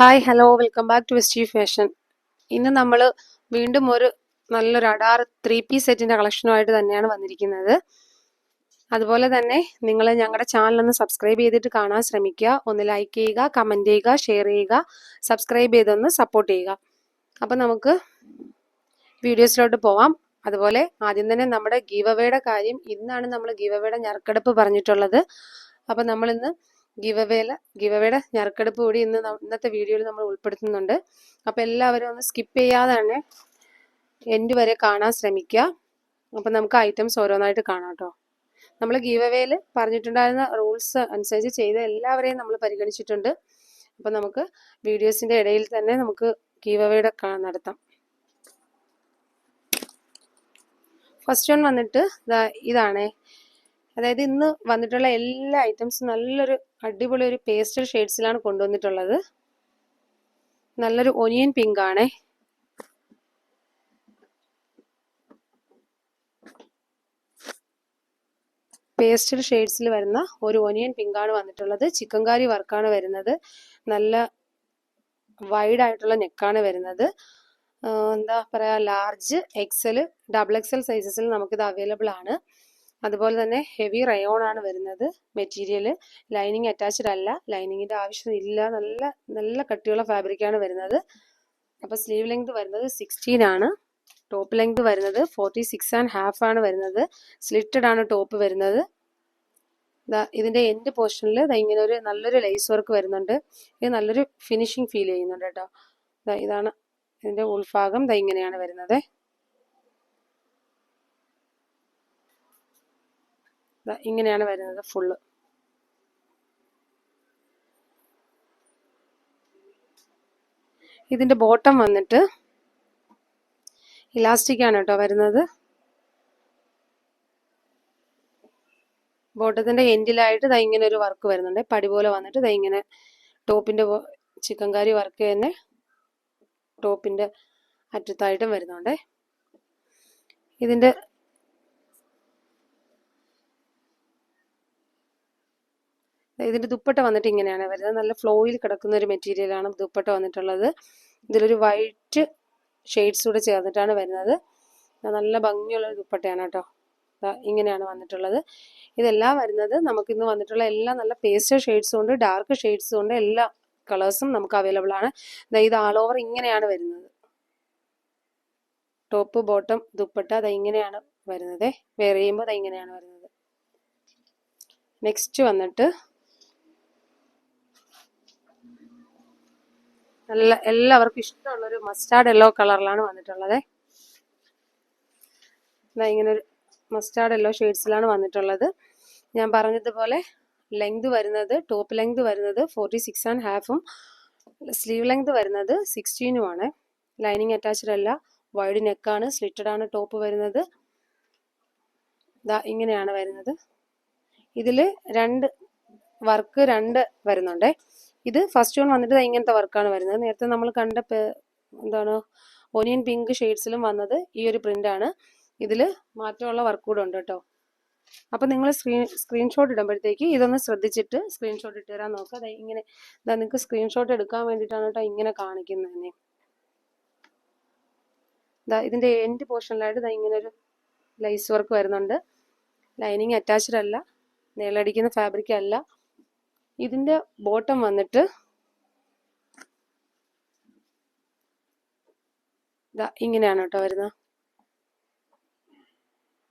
Hi hello welcome back to വെസ്റ്റീവ് fashion ഇന്ന് നമ്മൾ വീണ്ടും ഒരു നല്ലൊരു അഡാർ ത്രീ പീസ് സെറ്റിന്റെ കളക്ഷനുമായിട്ട് തന്നെയാണ് വന്നിരിക്കുന്നത്. അതുപോലെ തന്നെ നിങ്ങൾ ഞങ്ങളുടെ ചാനലൊന്ന് സബ്സ്ക്രൈബ് ചെയ്തിട്ട് കാണാൻ ശ്രമിക്കുക. ഒന്ന് ലൈക്ക് ചെയ്യുക കമന്റ് ചെയ്യുക ഷെയർ ചെയ്യുക സബ്സ്ക്രൈബ് ചെയ്തൊന്ന് സപ്പോർട്ട് ചെയ്യുക. അപ്പം നമുക്ക് വീഡിയോസിലോട്ട് പോവാം. അതുപോലെ ആദ്യം തന്നെ നമ്മുടെ ഗീവവേയുടെ കാര്യം ഇന്നാണ് നമ്മൾ ഗീവവേയുടെ ഞെറുക്കെടുപ്പ് പറഞ്ഞിട്ടുള്ളത്. അപ്പം നമ്മളിന്ന് ഗിവ് അവേല ഞറുക്കെടുപ്പ് കൂടി ഇന്ന് ഇന്നത്തെ വീഡിയോയിൽ നമ്മൾ ഉൾപ്പെടുത്തുന്നുണ്ട്. അപ്പം എല്ലാവരും ഒന്ന് സ്കിപ്പ് ചെയ്യാതെ തന്നെ എൻഡ് വരെ കാണാൻ ശ്രമിക്കുക അപ്പം നമുക്ക് ഐറ്റംസ് ഓരോന്നായിട്ട് കാണാം കേട്ടോ നമ്മൾ ഗീവ് അവേയിൽ പറഞ്ഞിട്ടുണ്ടായിരുന്ന റൂൾസ് അനുസരിച്ച് ചെയ്ത എല്ലാവരെയും നമ്മൾ പരിഗണിച്ചിട്ടുണ്ട്. അപ്പം നമുക്ക് വീഡിയോസിന്റെ ഇടയിൽ തന്നെ നമുക്ക് ഗീവവേടെ നടത്താം. ഫസ്റ്റ് വൺ വന്നിട്ട് ഇതാണേ. അതായത് ഇന്ന് വന്നിട്ടുള്ള എല്ലാ ഐറ്റംസും നല്ലൊരു അടിപൊളി ഒരു പേസ്റ്റൽ ഷെയ്ഡ്സിലാണ് കൊണ്ടുവന്നിട്ടുള്ളത്. നല്ലൊരു ഒനിയൻ പിങ്ക് ആണേ. പേസ്റ്റൽ ഷെയ്ഡ്സിൽ വരുന്ന ഒരു ഒനിയൻ പിങ്കാണ് വന്നിട്ടുള്ളത്. ചിക്കൻ കാരി വർക്കാണ് വരുന്നത്. നല്ല വൈഡ് ആയിട്ടുള്ള നെക്കാണ് വരുന്നത്. എന്താ പറയാ ലാർജ് എക്സൽ ഡബിൾ എക്സൽ സൈസസിൽ നമുക്കിത് അവൈലബിൾ ആണ്. അതുപോലെ തന്നെ ഹെവി റയോൺ ആണ് വരുന്നത് മെറ്റീരിയൽ ലൈനിങ് അറ്റാച്ച്ഡ് അല്ല. ലൈനിങ്ങിന്റെ ആവശ്യം ഇല്ല. നല്ല നല്ല കട്ടിയുള്ള ഫാബ്രിക്കാണ് വരുന്നത്. അപ്പോൾ സ്ലീവ് ലെങ്ത് വരുന്നത് സിക്സ്റ്റീൻ ആണ്. ടോപ്പ് ലെങ്ത് വരുന്നത് ഫോർട്ടി സിക്സ് ആൻഡ് ഹാഫ് ആണ് വരുന്നത്. സ്ലിറ്റഡ് ആണ് ടോപ്പ് വരുന്നത്. ഇതിന്റെ എൻഡ് പോർഷനിൽ ഇങ്ങനെ ഒരു നല്ലൊരു ലൈസ് വർക്ക് വരുന്നുണ്ട്. ഇത് നല്ലൊരു ഫിനിഷിങ് ഫീൽ ചെയ്യുന്നുണ്ട് കേട്ടോ. ഇതാണ് ഇതിന്റെ ഉൾഭാഗം. ഇങ്ങനെയാണ് വരുന്നത്. ഇങ്ങനെയാണ് വരുന്നത് ഫുള്ള് ഇതിന്റെ ബോട്ടം വന്നിട്ട് ഇലാസ്റ്റിക് ആണ് കേട്ടോ വരുന്നത്. ബോട്ടത്തിന്റെ എൻഡിലായിട്ട് ദാ ഇങ്ങനെ ഒരു വർക്ക് വരുന്നുണ്ട്. പടി പോലെ വന്നിട്ട് ദാ ഇങ്ങനെ ടോപ്പിന്റെ ചിക്കൻ കറി വർക്ക് തന്നെ ടോപ്പിന്റെ അറ്റത്തായിട്ടും വരുന്നുണ്ട്. ഇതിന്റെ ഇതിന്റെ ദുപ്പട്ട വന്നിട്ട് ഇങ്ങനെയാണ് വരുന്നത്. നല്ല ഫ്ലോയിൽ കിടക്കുന്ന ഒരു മെറ്റീരിയൽ ആണ് ദുപ്പട്ട വന്നിട്ടുള്ളത്. ഇതിലൊരു വൈറ്റ് ഷെയ്ഡ്സ് കൂടെ ചേർന്നിട്ടാണ് വരുന്നത്. നല്ല ഭംഗിയുള്ള ദുപ്പട്ടയാണ് കേട്ടോ. ഇങ്ങനെയാണ് വന്നിട്ടുള്ളത്. ഇതെല്ലാം വരുന്നത് നമുക്ക് ഇന്ന് വന്നിട്ടുള്ള എല്ലാ നല്ല പേസ്റ്റൽ ഷെയ്ഡ്സും ഉണ്ട് ഡാർക്ക് ഷെയ്ഡ്സും ഉണ്ട് എല്ലാ കളേഴ്സും നമുക്ക് അവൈലബിൾ ആണ്. ഇത് ആൾ ഓവർ ഇങ്ങനെയാണ് വരുന്നത്. ടോപ്പ് ബോട്ടം ദുപ്പട്ട അത് ഇങ്ങനെയാണ് വരുന്നത്. വേറെ ചെയ്യുമ്പോൾ അത് ഇങ്ങനെയാണ് വരുന്നത്. നെക്സ്റ്റ് വന്നിട്ട് നല്ല എല്ലാവർക്കും ഇഷ്ടമുള്ള ഒരു മസ്റ്റാർഡ് യെല്ലോ കളറിലാണ് വന്നിട്ടുള്ളത്. ഇങ്ങനെ ഒരു മസ്റ്റാർഡ് യെല്ലോ ഷെയ്ഡ്സിലാണ് വന്നിട്ടുള്ളത്. ഞാൻ പറഞ്ഞതുപോലെ ലെങ്ത് വരുന്നത് ടോപ്പ് ലെങ്ത് വരുന്നത് ഫോർട്ടി സിക്സ് ആൻഡ് ഹാഫും സ്ലീവ് ലെങ്ത് വരുന്നത് സിക്സ്റ്റീനുമാണ് ലൈനിങ് അറ്റാച്ച്ഡ് അല്ല വൈഡ് നെക്കാണ് സ്ലിറ്റഡ് ആണ് ടോപ്പ് വരുന്നത്. ഇതാ ഇങ്ങനെയാണ് വരുന്നത്. ഇതിൽ രണ്ട് വർക്ക് രണ്ട് വരുന്നുണ്ടേ. ഇത് ഫസ്റ്റ് വൺ വന്നിട്ട് ഇങ്ങനത്തെ വർക്കാണ് വരുന്നത്. നേരത്തെ നമ്മൾ കണ്ട എന്താണ് ഒനിയൻ പിങ്ക് ഷെയ്ഡ്സിലും വന്നത് ഈ ഒരു പ്രിന്റ് ആണ്. ഇതിൽ മാറ്റമുള്ള വർക്ക് കൂടെ ഉണ്ട് കേട്ടോ. അപ്പം നിങ്ങൾ സ്ക്രീൻ സ്ക്രീൻഷോട്ട് ഇടുമ്പോഴത്തേക്ക് ഇതൊന്ന് ശ്രദ്ധിച്ചിട്ട് സ്ക്രീൻഷോട്ട് ഇട്ട് തരാൻ നോക്കുക അതായത് ഇങ്ങനെ ഇതാ നിങ്ങൾക്ക് സ്ക്രീൻഷോട്ട് എടുക്കാൻ വേണ്ടിയിട്ടാണ് കേട്ടോ ഇങ്ങനെ കാണിക്കുന്നത് തന്നെ ദാ ഇതിന്റെ എൻഡ് പോർഷനിലായിട്ട് ഇതാ ഇങ്ങനെ ഒരു ലൈസ് വർക്ക് വരുന്നുണ്ട്. ലൈനിങ് അറ്റാച്ച്ഡ് അല്ല നേളടിക്കുന്ന ഫാബ്രിക് അല്ല. ഇതിന്റെ ബോട്ടം വന്നിട്ട് ഇങ്ങനെയാണ് കേട്ടോ വരുന്നത്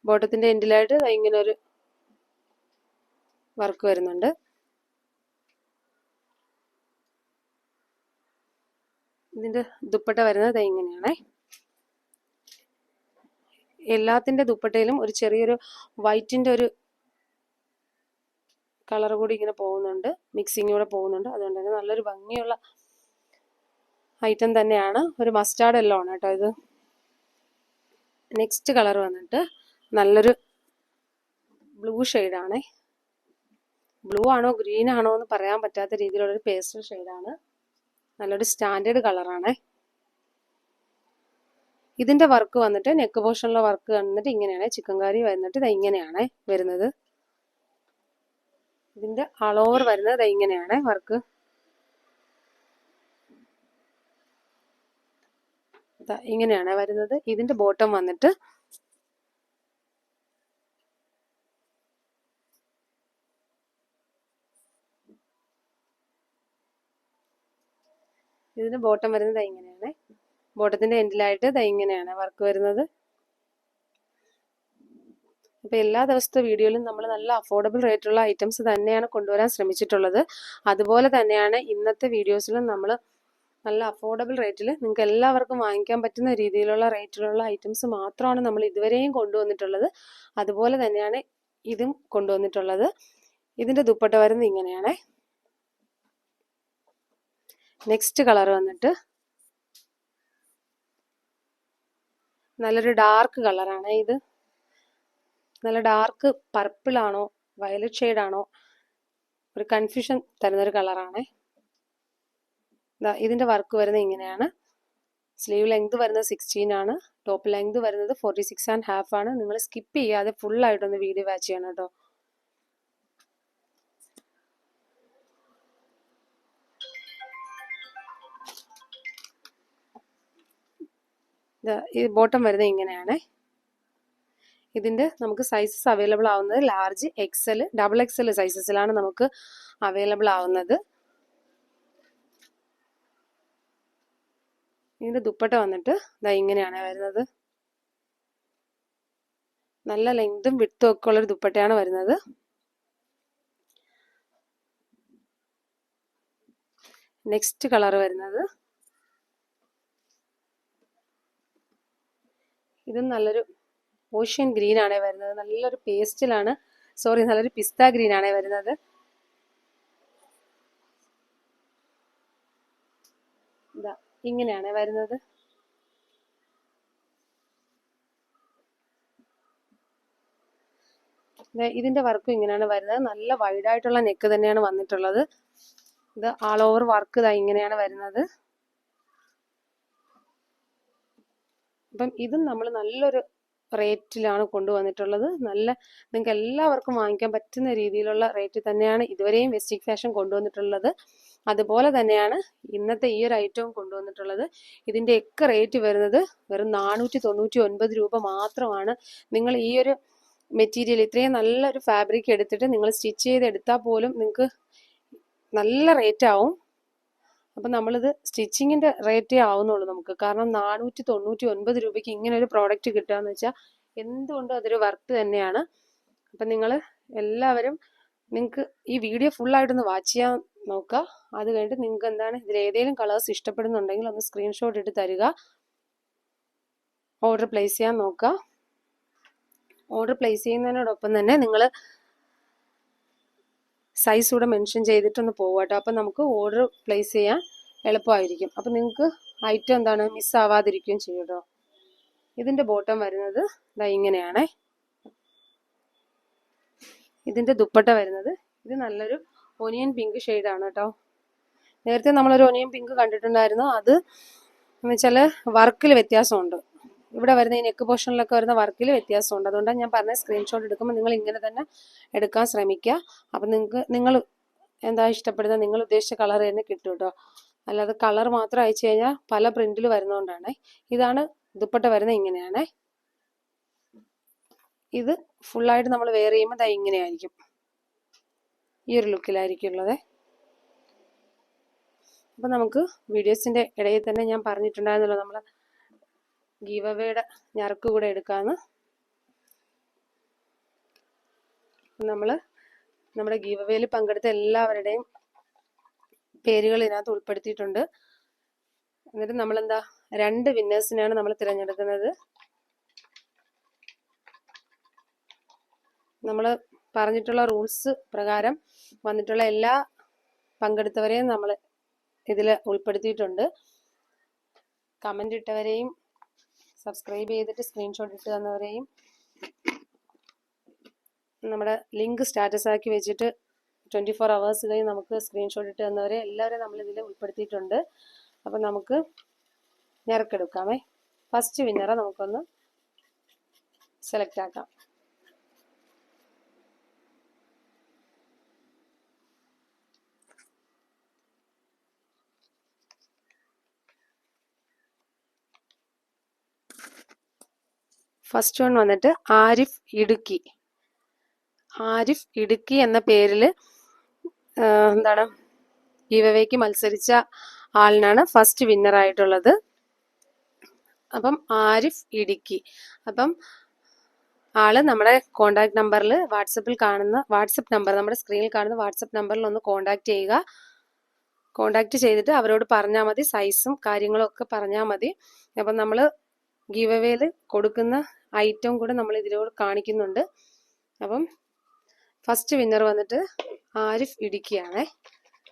ബോട്ടത്തിന്റെ എൻഡിലായിട്ട് ഇങ്ങനെ ഒരു വർക്ക് വരുന്നുണ്ട്. ഇതിന്റെ ദുപ്പട്ട വരുന്നത് ഇങ്ങനെയാണേ. എല്ലാത്തിന്റെ ദുപ്പട്ടയിലും ഒരു ചെറിയൊരു വൈറ്റിന്റെ ഒരു കളർ കൂടി ഇങ്ങനെ പോകുന്നുണ്ട്. മിക്സിങ് കൂടെ പോകുന്നുണ്ട്. അതുകൊണ്ട് തന്നെ നല്ലൊരു ഭംഗിയുള്ള ഐറ്റം തന്നെയാണ്. ഒരു മസ്റ്റാർഡ് എല്ലോ ആണ് കേട്ടോ ഇത്. നെക്സ്റ്റ് കളർ വന്നിട്ട് നല്ലൊരു ബ്ലൂ ഷെയ്ഡാണേ ബ്ലൂ ആണോ ഗ്രീൻ ആണോ എന്ന് പറയാൻ പറ്റാത്ത രീതിയിലുള്ളൊരു പേസ്റ്റൽ ഷെയ്ഡാണ് നല്ലൊരു സ്റ്റാൻഡേർഡ് കളറാണേ ഇതിന്റെ വർക്ക് വന്നിട്ട് നെക്ക് പോർഷനിലെ വർക്ക് വന്നിട്ട് ഇങ്ങനെയാണ്. ചിക്കൻ കറി വന്നിട്ട് ഇത് ഇങ്ങനെയാണ് വരുന്നത്. ഇതിന്റെ അളോവർ വരുന്നത് ഇങ്ങനെയാണ് വർക്ക്. ഇങ്ങനെയാണ് വരുന്നത്. ഇതിന്റെ ബോട്ടം വന്നിട്ട് ഇതിന്റെ ബോട്ടം വരുന്നത് ഇങ്ങനെയാണ്. ബോട്ടത്തിന്റെ എൻഡിലായിട്ട് ഇങ്ങനെയാണ് വർക്ക് വരുന്നത്. അപ്പൊ എല്ലാ ദിവസത്തെ വീഡിയോയിലും നമ്മൾ നല്ല അഫോർഡബിൾ റേറ്റുള്ള ഐറ്റംസ് തന്നെയാണ് കൊണ്ടുവരാൻ ശ്രമിച്ചിട്ടുള്ളത്. അതുപോലെ തന്നെയാണ് ഇന്നത്തെ വീഡിയോസിലും നമ്മൾ നല്ല അഫോർഡബിൾ റേറ്റിൽ നിങ്ങൾക്ക് എല്ലാവർക്കും വാങ്ങിക്കാൻ പറ്റുന്ന രീതിയിലുള്ള റേറ്റിലുള്ള ഐറ്റംസ് മാത്രമാണ് നമ്മൾ ഇതുവരെയും കൊണ്ടുവന്നിട്ടുള്ളത്. അതുപോലെ തന്നെയാണ് ഇതും കൊണ്ടുവന്നിട്ടുള്ളത്. ഇതിന്റെ ദുപ്പട്ട വരുന്നത് ഇങ്ങനെയാണ്. നെക്സ്റ്റ് കളർ വന്നിട്ട് നല്ലൊരു ഡാർക്ക് കളറാണ് ഇത്. നല്ല ഡാർക്ക് പർപ്പിൾ ആണോ വയലറ്റ് ഷെയ്ഡ് ആണോ ഒരു കൺഫ്യൂഷൻ തരുന്നൊരു കളറാണ് ഇതിന്റെ വർക്ക് വരുന്നത് ഇങ്ങനെയാണ്. സ്ലീവ് ലെങ്ത് വരുന്നത് സിക്സ്റ്റീൻ ആണ്. ടോപ്പ് ലെങ്ത് വരുന്നത് ഫോർട്ടി സിക്സ് ആൻഡ് ഹാഫ് ആണ്. നിങ്ങൾ സ്കിപ്പ് ചെയ്യാതെ ഫുൾ ആയിട്ടൊന്ന് വീഡിയോ വാച്ച് ചെയ്യണം കേട്ടോ. ഈ ബോട്ടം വരുന്നത് ഇങ്ങനെയാണ്. ഇതിന്റെ നമുക്ക് സൈസസ് അവൈലബിൾ ആവുന്നത് ലാർജ് എക്സൽ ഡബിൾ എക്സൽ സൈസസിലാണ് നമുക്ക് അവൈലബിൾ ആവുന്നത്. ഇതിന്റെ ദുപ്പട്ട വന്നിട്ട് ഇതാ ഇങ്ങനെയാണ് വരുന്നത്. നല്ല ലെങ്തും വിട്ടും ഒക്കെ ഉള്ളൊരു ദുപ്പട്ടയാണ് വരുന്നത്. നെക്സ്റ്റ് കളർ വരുന്നത്. ഇതും നല്ലൊരു ഓഷ്യൻ ഗ്രീൻ ആണ് വരുന്നത്. നല്ലൊരു പേസ്റ്റിലാണ് സോറി നല്ലൊരു പിസ്ത ഗ്രീൻ ആണ് വരുന്നത്. ഇതാ ഇങ്ങനെയാണ് വരുന്നത്. ഇതിന്റെ വർക്കും ഇങ്ങനെയാണ് വരുന്നത്. നല്ല വൈഡ് ആയിട്ടുള്ള നെക്ക് തന്നെയാണ് വന്നിട്ടുള്ളത്. ഇത് ആൾ ഓവർ വർക്ക് ഇതാ ഇങ്ങനെയാണ് വരുന്നത്. അപ്പം ഇതും നമ്മൾ നല്ലൊരു റേറ്റിലാണ് കൊണ്ടുവന്നിട്ടുള്ളത്. നല്ല നിങ്ങൾക്ക് എല്ലാവർക്കും വാങ്ങിക്കാൻ പറ്റുന്ന രീതിയിലുള്ള റേറ്റ് തന്നെയാണ് ഇതുവരെയും വെസ്റ്റിക് ഫാഷൻ കൊണ്ടുവന്നിട്ടുള്ളത്. അതുപോലെ തന്നെയാണ് ഇന്നത്തെ ഈ ഒരു ഐറ്റവും കൊണ്ടുവന്നിട്ടുള്ളത്. ഇതിന്റെ ഒക്കെ റേറ്റ് വരുന്നത് വെറും നാനൂറ്റി തൊണ്ണൂറ്റി ഒൻപത് രൂപ മാത്രമാണ്. നിങ്ങൾ ഈ ഒരു മെറ്റീരിയൽ ഇത്രയും നല്ലൊരു ഫാബ്രിക് എടുത്തിട്ട് നിങ്ങൾ സ്റ്റിച്ച് ചെയ്ത് എടുത്താൽ പോലും നിങ്ങൾക്ക് നല്ല റേറ്റ് ആവും. അപ്പം നമ്മളിത് സ്റ്റിച്ചിങ്ങിന്റെ റേറ്റേ ആവുന്നുള്ളൂ നമുക്ക്. കാരണം നാനൂറ്റി തൊണ്ണൂറ്റി ഒൻപത് രൂപയ്ക്ക് ഇങ്ങനെ ഒരു പ്രോഡക്റ്റ് കിട്ടുക എന്ന് വെച്ചാൽ എന്തുകൊണ്ടും അതൊരു വർക്ക് തന്നെയാണ്. അപ്പം നിങ്ങൾ എല്ലാവരും നിങ്ങൾക്ക് ഈ വീഡിയോ ഫുള്ളായിട്ടൊന്ന് വാച്ച് ചെയ്യാൻ നോക്കുക അത് കഴിഞ്ഞിട്ട് നിങ്ങൾക്ക് എന്താണ് ഇതിൽ ഏതെങ്കിലും കളേഴ്സ് ഇഷ്ടപ്പെടുന്നുണ്ടെങ്കിൽ ഒന്ന് സ്ക്രീൻഷോട്ട് ഇട്ട് തരിക. ഓർഡർ പ്ലേസ് ചെയ്യാൻ നോക്കുക ഓർഡർ പ്ലേസ് ചെയ്യുന്നതിനോടൊപ്പം തന്നെ നിങ്ങൾ സൈസ് കൂടെ മെൻഷൻ ചെയ്തിട്ടൊന്ന് പോവാട്ടോ അപ്പം നമുക്ക് ഓർഡർ പ്ലേസ് ചെയ്യാൻ എളുപ്പമായിരിക്കും. അപ്പം നിങ്ങൾക്ക് ഐറ്റം എന്താണ് മിസ് ആവാതിരിക്കുകയും ചെയ്യും കേട്ടോ ഇതിന്റെ ബോട്ടം വരുന്നത് ഇതാ ഇങ്ങനെയാണേ. ഇതിന്റെ ദുപ്പട്ട വരുന്നത് ഇത് നല്ലൊരു ഒനിയൻ പിങ്ക് ഷെയ്ഡാണ് കേട്ടോ നേരത്തെ നമ്മളൊരു ഒനിയൻ പിങ്ക് കണ്ടിട്ടുണ്ടായിരുന്നു. അത് എന്ന് വെച്ചാൽ വർക്കിൽ വ്യത്യാസമുണ്ട്. ഇവിടെ വരുന്ന ഈ നെക്ക് പോർഷനിലൊക്കെ വരുന്ന വർക്കിൽ വ്യത്യാസമുണ്ട്. അതുകൊണ്ടാണ് ഞാൻ പറഞ്ഞ സ്ക്രീൻഷോട്ട് എടുക്കുമ്പോൾ നിങ്ങൾ ഇങ്ങനെ തന്നെ എടുക്കാൻ ശ്രമിക്കുക അപ്പം നിങ്ങൾക്ക് നിങ്ങൾ എന്താ ഇഷ്ടപ്പെടുന്ന നിങ്ങൾ ഉദ്ദേശിച്ച കളർ തന്നെ കിട്ടും കേട്ടോ അല്ലാതെ കളർ മാത്രം അയച്ചു കഴിഞ്ഞാൽ പല പ്രിന്റിൽ വരുന്നതുകൊണ്ടാണ് ഇതാണ് ദുപ്പട്ട വരുന്നത് ഇങ്ങനെയാണേ. ഇത് ഫുള്ളായിട്ട് നമ്മൾ വെയർ ചെയ്യുമ്പോൾ ദാ ഇങ്ങനെയായിരിക്കും. ഈ ഒരു ലുക്കിലായിരിക്കും ഉള്ളത്. അപ്പം നമുക്ക് വീഡിയോസിന്റെ ഇടയിൽ തന്നെ ഞാൻ പറഞ്ഞിട്ടുണ്ടായിരുന്നല്ലോ നമ്മൾ ഗീവ് അവയുടെ കൂടെ എടുക്കാമെന്ന് നമ്മൾ നമ്മുടെ ഗീവ് പങ്കെടുത്ത എല്ലാവരുടെയും പേരുകൾ ഇതിനകത്ത് ഉൾപ്പെടുത്തിയിട്ടുണ്ട്. എന്നിട്ട് നമ്മൾ എന്താ രണ്ട് വിന്നേഴ്സിനെയാണ് നമ്മൾ തിരഞ്ഞെടുക്കുന്നത്. നമ്മൾ പറഞ്ഞിട്ടുള്ള റൂൾസ് പ്രകാരം വന്നിട്ടുള്ള എല്ലാ പങ്കെടുത്തവരെയും നമ്മൾ ഇതിൽ ഉൾപ്പെടുത്തിയിട്ടുണ്ട്. കമന്റ് ഇട്ടവരെയും സബ്സ്ക്രൈബ് ചെയ്തിട്ട് സ്ക്രീൻഷോട്ട് ഇട്ട് തന്നവരെയും നമ്മുടെ ലിങ്ക് സ്റ്റാറ്റസ് ആക്കി വെച്ചിട്ട് ട്വന്റി ഫോർ അവേഴ്സ് കഴിഞ്ഞ് നമുക്ക് സ്ക്രീൻഷോട്ട് ഇട്ട് തന്നവരെ എല്ലാവരെയും നമ്മൾ ഇതിൽ ഉൾപ്പെടുത്തിയിട്ടുണ്ട്. അപ്പം നമുക്ക് ഞെരക്കെടുക്കാമേ. ഫസ്റ്റ് വിന്നറെ നമുക്കൊന്ന് സെലക്ട് ആക്കാം. ഫസ്റ്റ് വൺ വന്നിട്ട് ആരിഫ് ഇടുക്കി. ആരിഫ് ഇടുക്കി എന്ന പേരിൽ എന്താണ് ഗീവവേക്ക് മത്സരിച്ച ആളിനാണ് ഫസ്റ്റ് വിന്നർ ആയിട്ടുള്ളത്. അപ്പം ആരിഫ് ഇടുക്കി. അപ്പം ആൾ നമ്മുടെ കോണ്ടാക്ട് നമ്പറിൽ വാട്സപ്പിൽ കാണുന്ന വാട്സപ്പ് നമ്പർ നമ്മുടെ സ്ക്രീനിൽ കാണുന്ന വാട്സപ്പ് നമ്പറിൽ ഒന്ന് കോണ്ടാക്ട് ചെയ്യുക. കോണ്ടാക്ട് ചെയ്തിട്ട് അവരോട് പറഞ്ഞാൽ മതി സൈസും കാര്യങ്ങളും ഒക്കെ പറഞ്ഞാൽ മതി. അപ്പം നമ്മൾ ഗീവ് അവേയിൽ കൊടുക്കുന്ന ഐറ്റം കൂടെ നമ്മൾ ഇതിലൂടെ കാണിക്കുന്നുണ്ട്. അപ്പം ഫസ്റ്റ് വിന്നർ വന്നിട്ട് ആരിഫ് ഇടുക്കിയാണേ.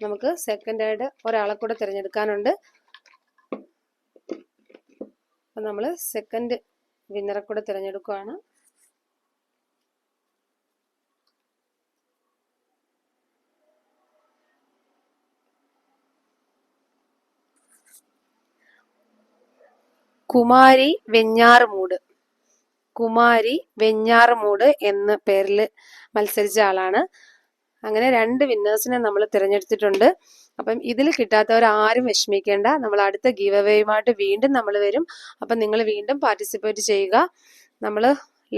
നമുക്ക് സെക്കൻഡ് ആയിട്ട് ഒരാളെ കൂടെ തിരഞ്ഞെടുക്കാനുണ്ട്. അപ്പം നമ്മൾ സെക്കൻഡ് വിന്നറെ കൂടെ തിരഞ്ഞെടുക്കുകയാണ് കുമാരി വെഞ്ഞാറുമൂട്. കുമാരി വെഞ്ഞാറുമൂട് എന്ന പേരിൽ മത്സരിച്ച ആളാണ്. അങ്ങനെ രണ്ട് വിന്നേഴ്സിനെ നമ്മൾ തിരഞ്ഞെടുത്തിട്ടുണ്ട്. അപ്പം ഇതിൽ കിട്ടാത്തവർ ആരും വിഷമിക്കേണ്ട. നമ്മൾ അടുത്ത ഗീവ് അവേയുമായിട്ട് വീണ്ടും നമ്മൾ വരും. അപ്പം നിങ്ങൾ വീണ്ടും പാർട്ടിസിപ്പേറ്റ് ചെയ്യുക. നമ്മൾ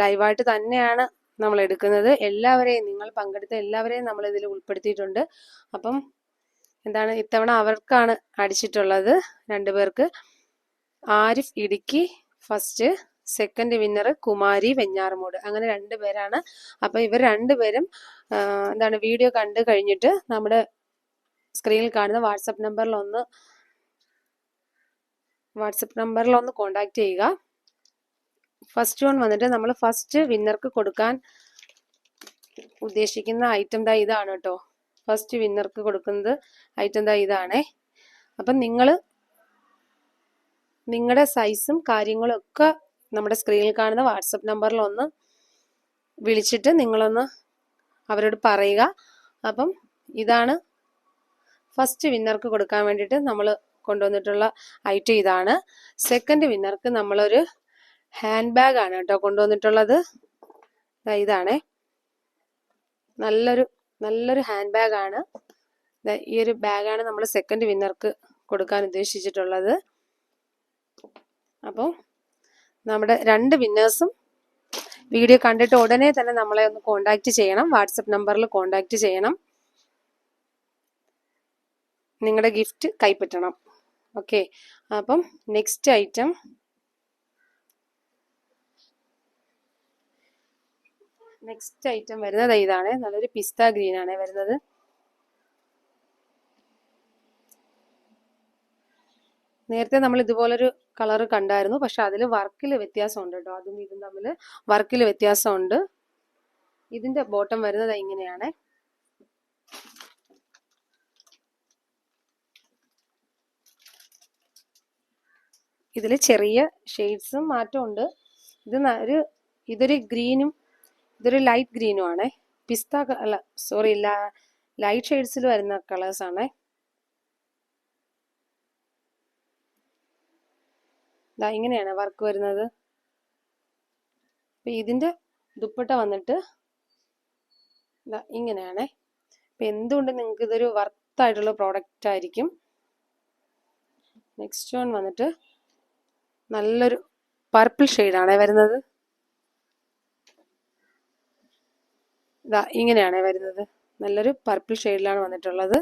ലൈവായിട്ട് തന്നെയാണ് നമ്മൾ എടുക്കുന്നത്. എല്ലാവരെയും നിങ്ങൾ പങ്കെടുത്ത എല്ലാവരെയും നമ്മൾ ഇതിൽ ഉൾപ്പെടുത്തിയിട്ടുണ്ട്. അപ്പം എന്താണ് ഇത്തവണ അവർക്കാണ് അടിച്ചിട്ടുള്ളത് രണ്ടുപേർക്ക്. Arif Idukki first second winner Kumari Venjaramoodu. അങ്ങനെ രണ്ട് പേരാണ്. അപ്പൊ ഇവർ രണ്ടുപേരും എന്താണ് വീഡിയോ കണ്ടു കഴിഞ്ഞിട്ട് നമ്മുടെ സ്ക്രീനിൽ കാണുന്ന വാട്സപ്പ് നമ്പറിൽ ഒന്ന് വാട്സപ്പ് നമ്പറിൽ ഒന്ന് കോണ്ടാക്ട് ചെയ്യുക. ഫസ്റ്റ് വൺ വന്നിട്ട് നമ്മൾ ഫസ്റ്റ് വിന്നർക്ക് കൊടുക്കാൻ ഉദ്ദേശിക്കുന്ന ഐറ്റം ദാ ഇതാണ് കേട്ടോ. ഫസ്റ്റ് വിന്നർക്ക് കൊടുക്കുന്നത് ഐറ്റം ദാ ഇതാണേ. അപ്പം നിങ്ങൾ നിങ്ങളുടെ സൈസും കാര്യങ്ങളും ഒക്കെ നമ്മുടെ സ്ക്രീനിൽ കാണുന്ന വാട്സപ്പ് നമ്പറിൽ ഒന്ന് വിളിച്ചിട്ട് നിങ്ങളൊന്ന് അവരോട് പറയുക. അപ്പം ഇതാണ് ഫസ്റ്റ് വിന്നർക്ക് കൊടുക്കാൻ വേണ്ടിയിട്ട് നമ്മൾ കൊണ്ടുവന്നിട്ടുള്ള ഐറ്റം ഇതാണ്. സെക്കൻഡ് വിന്നർക്ക് നമ്മളൊരു ഹാൻഡ് ബാഗ് ആണ് കേട്ടോ കൊണ്ടുവന്നിട്ടുള്ളത്. ഇതാണ്. നല്ലൊരു നല്ലൊരു ഹാൻഡ് ബാഗ് ആണ്. ദാ ഈ ഒരു ബാഗാണ് നമ്മൾ സെക്കൻഡ് വിന്നർക്ക് കൊടുക്കാൻ ഉദ്ദേശിച്ചിട്ടുള്ളത്. അപ്പോൾ നമ്മുടെ രണ്ട് വിന്നേഴ്സും വീഡിയോ കണ്ടിട്ട് ഉടനെ തന്നെ നമ്മളെ ഒന്ന് കോണ്ടാക്ട് ചെയ്യണം. വാട്സപ്പ് നമ്പറിൽ കോണ്ടാക്ട് ചെയ്യണം. നിങ്ങളുടെ ഗിഫ്റ്റ് കൈപ്പറ്റണം. ഓക്കെ അപ്പം നെക്സ്റ്റ് ഐറ്റം നെക്സ്റ്റ് ഐറ്റം വരുന്നത് ഇതാണ്. നല്ലൊരു പിസ്ത ഗ്രീൻ ആണ് വരുന്നത്. നേരത്തെ നമ്മൾ ഇതുപോലൊരു കളർ കണ്ടായിരുന്നു. പക്ഷെ അതിൽ വർക്കിൽ വ്യത്യാസമുണ്ട് കേട്ടോ. അതും ഇതും തമ്മിൽ വർക്കിൽ വ്യത്യാസമുണ്ട്. ഇതിന്റെ ബോട്ടം വരുന്നത് ഇങ്ങനെയാണ്. ഇതിൽ ചെറിയ ഷെയ്ഡ്സും മാറ്റമുണ്ട്. ഇത് ഒരു ഇതൊരു ഗ്രീനും ഇതൊരു ലൈറ്റ് ഗ്രീനും ആണേ പിസ്ത അല്ല സോറി ലൈറ്റ് ഷെയ്ഡ്സിൽ വരുന്ന കളേഴ്സ് ആണേ ദാ ഇങ്ങനെയാണ് വർക്ക് വരുന്നത്. അപ്പം ഇതിന്റെ ദുപ്പട്ട വന്നിട്ട് ദാ ഇങ്ങനെയാണേ. അപ്പം എന്തുകൊണ്ട് നിങ്ങൾക്ക് ഇതൊരു വർത്തായിട്ടുള്ള പ്രോഡക്റ്റ് ആയിരിക്കും? നെക്സ്റ്റ് വൺ വന്നിട്ട് നല്ലൊരു പർപ്പിൾ ഷെയ്ഡാണേ വരുന്നത്. ഇതാ ഇങ്ങനെയാണ് വരുന്നത്. നല്ലൊരു പർപ്പിൾ ഷെയ്ഡിലാണ് വന്നിട്ടുള്ളത്.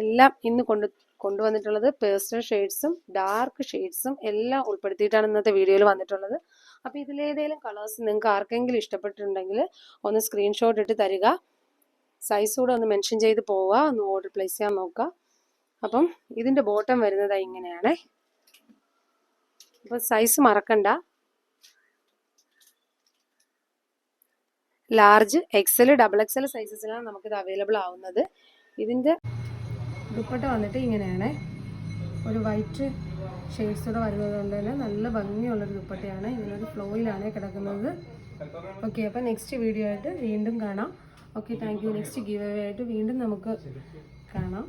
എല്ലാം ഇന്ന് കൊണ്ട് കൊണ്ടുവന്നിട്ടുള്ളത് പേഴ്സണൽ ഷെയ്ഡ്സും ഡാർക്ക് ഷെയ്ഡ്സും എല്ലാം ഉൾപ്പെടുത്തിയിട്ടാണ് ഇന്നത്തെ വീഡിയോയിൽ വന്നിട്ടുള്ളത്. അപ്പോൾ ഇതിലേതെങ്കിലും കളേഴ്സ് നിങ്ങൾക്ക് ആർക്കെങ്കിലും ഇഷ്ടപ്പെട്ടിട്ടുണ്ടെങ്കിൽ ഒന്ന് സ്ക്രീൻഷോട്ട് ഇട്ട് തരിക. സൈസ് കൂടെ ഒന്ന് മെൻഷൻ ചെയ്ത് പോവുക. ഒന്ന് ഓർഡർ പ്ലേസ് ചെയ്യാൻ നോക്കുക. അപ്പം ഇതിന്റെ ബോട്ടം വരുന്നത് ഇങ്ങനെയാണ്. അപ്പോൾ സൈസ് മറക്കണ്ട. ലാർജ് എക്സൽ ഡബിൾ എക്സൽ സൈസസിലാണ് നമുക്കിത് അവൈലബിൾ ആവുന്നത്. ഇതിന്റെ ദുപ്പട്ട വന്നിട്ട് ഇങ്ങനെയാണ്. ഒരു വൈറ്റ് ഷെയ്ഡ്സ് കൂടെ വരുന്നത് കൊണ്ട് തന്നെ നല്ല ഭംഗിയുള്ളൊരു ദുപ്പട്ടയാണ്. ഇതിനൊരു ഫ്ലോയിലാണ് കിടക്കുന്നത്. ഓക്കെ അപ്പോൾ നെക്സ്റ്റ് വീഡിയോ ആയിട്ട് വീണ്ടും കാണാം. Okay thank you next giveaway ആയിട്ട് വീണ്ടും നമുക്ക് കാണാം.